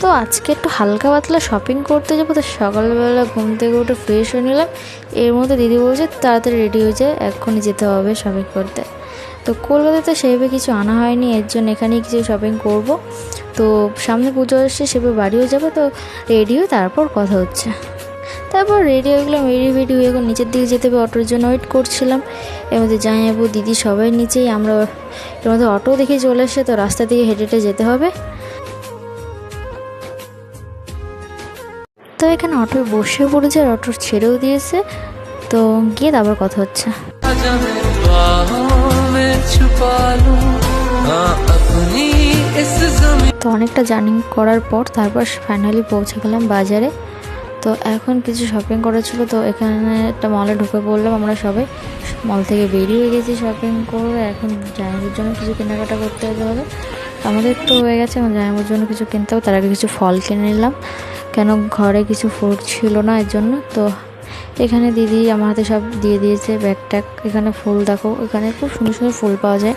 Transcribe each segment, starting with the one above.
তো আজকে একটু হালকা পাতলা শপিং করতে যাব, তো সকালবেলা ঘুম থেকে উঠে ফ্রেশ হয়ে নিলাম। এর মধ্যে দিদি বলছে তাড়াতাড়ি রেডি হয়ে যায় এক্ষুনি যেতে হবে শপিং করতে। তো কলকাতায় তো সেভাবে কিছু আনা হয়নি, এর জন্য এখানেই কিছু শপিং করব। তো সামনে পুজো আসছে, সেভাবে বাড়িও যাবে, তো রেডি হয়ে তারপর কথা হচ্ছে। তারপর রেডি হয়ে গেলাম রেডি ফেডি হয়ে এখন নিচের দিকে যেতে হবে, অটোর জন্য ওয়েট করছিলাম। এর মধ্যে জামাইবাবু, দিদি সবাই নিচেই, আমরা এর মধ্যে অটো দেখে চলে এসে তো রাস্তা থেকে হেঁটে হেঁটে যেতে হবে। তো এখানে অটোয় বসে পড়েছে, আর অটো ছেড়েও দিয়েছে। তো গিয়ে তারপর কথা হচ্ছে। তো অনেকটা জার্নি করার পর তারপর ফাইনালি পৌঁছে গেলাম বাজারে। তো এখন কিছু শপিং করেছিল তো এখানে একটা মলে ঢুকে পড়লাম আমরা সবাই। মল থেকে বেরিয়ে গেছি শপিং করে এখন জামাইদের জন্য কিছু কেনাকাটা করতে হবে। আমাদের তো হয়ে গেছে আমার জামাইয়ের জন্য কিছু কিনতে হবে, তার আগে কিছু ফল কিনে নিলাম। কেন ঘরে কিছু ফ্রুট ছিল না এর জন্য? তো এখানে দিদি আমার হাতে সব দিয়ে দিয়েছে ব্যাগ ট্যাগ এখানে ফুল দেখো, এখানে খুব সুন্দর সুন্দর ফুল পাওয়া যায়।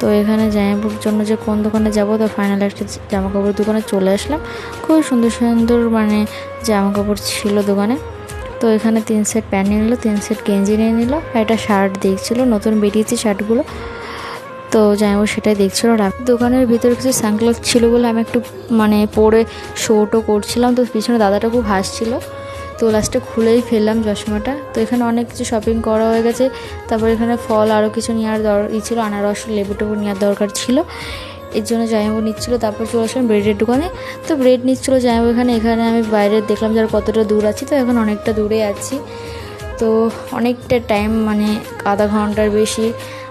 তো এখানে জামাইবাবুর জন্য যে কোন দোকানে যাব, তো ফাইনাল একটা জামা কাপড় দোকানে চলে আসলাম। খুব সুন্দর সুন্দর মানে জামা কাপড় ছিল দোকানে। তো এখানে তিন সেট প্যান্ট নিয়ে নিল, তিন সেট গেঞ্জি নিয়ে নিল, একটা শার্ট দেখছিল, নতুন বেরিয়েছে শার্টগুলো তো জামাইবাবু সেটাই দেখছিল আর দোকানের ভিতরে কিছু সানগ্লাস ছিল বলে আমি একটু মানে পরে শোটও করছিলাম। তো পিছনে দাদাটা খুব হাসছিল। তো লাস্টে খুলেই ফেললাম চশমাটা। তো এখানে অনেক কিছু শপিং করা হয়ে গেছে। তারপর এখানে ফল আরও কিছু নেওয়ার দর, ই ছিল, আনারস লেবু টেবু নেওয়ার দরকার ছিল। এর জন্য জামাইবাবু নিচ্ছিল। তারপর চলে আসলাম ব্রেডের দোকানে। তো ব্রেড নিচ্ছিল জামাইবাবু এখানে এখানে আমি বাইরে দেখলাম যে আর কতটা দূর আছি। তো এখন অনেকটা দূরে আছি। তো অনেকটা টাইম মানে আধা ঘণ্টার বেশি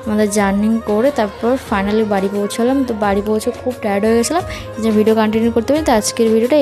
আমাদের জার্নি করে তারপর ফাইনালি বাড়ি পৌঁছালাম। তো বাড়ি পৌঁছে খুব টায়ার্ড হয়ে গেছিলাম। যে ভিডিও কন্টিনিউ করতে পারি তো আজকের ভিডিওটা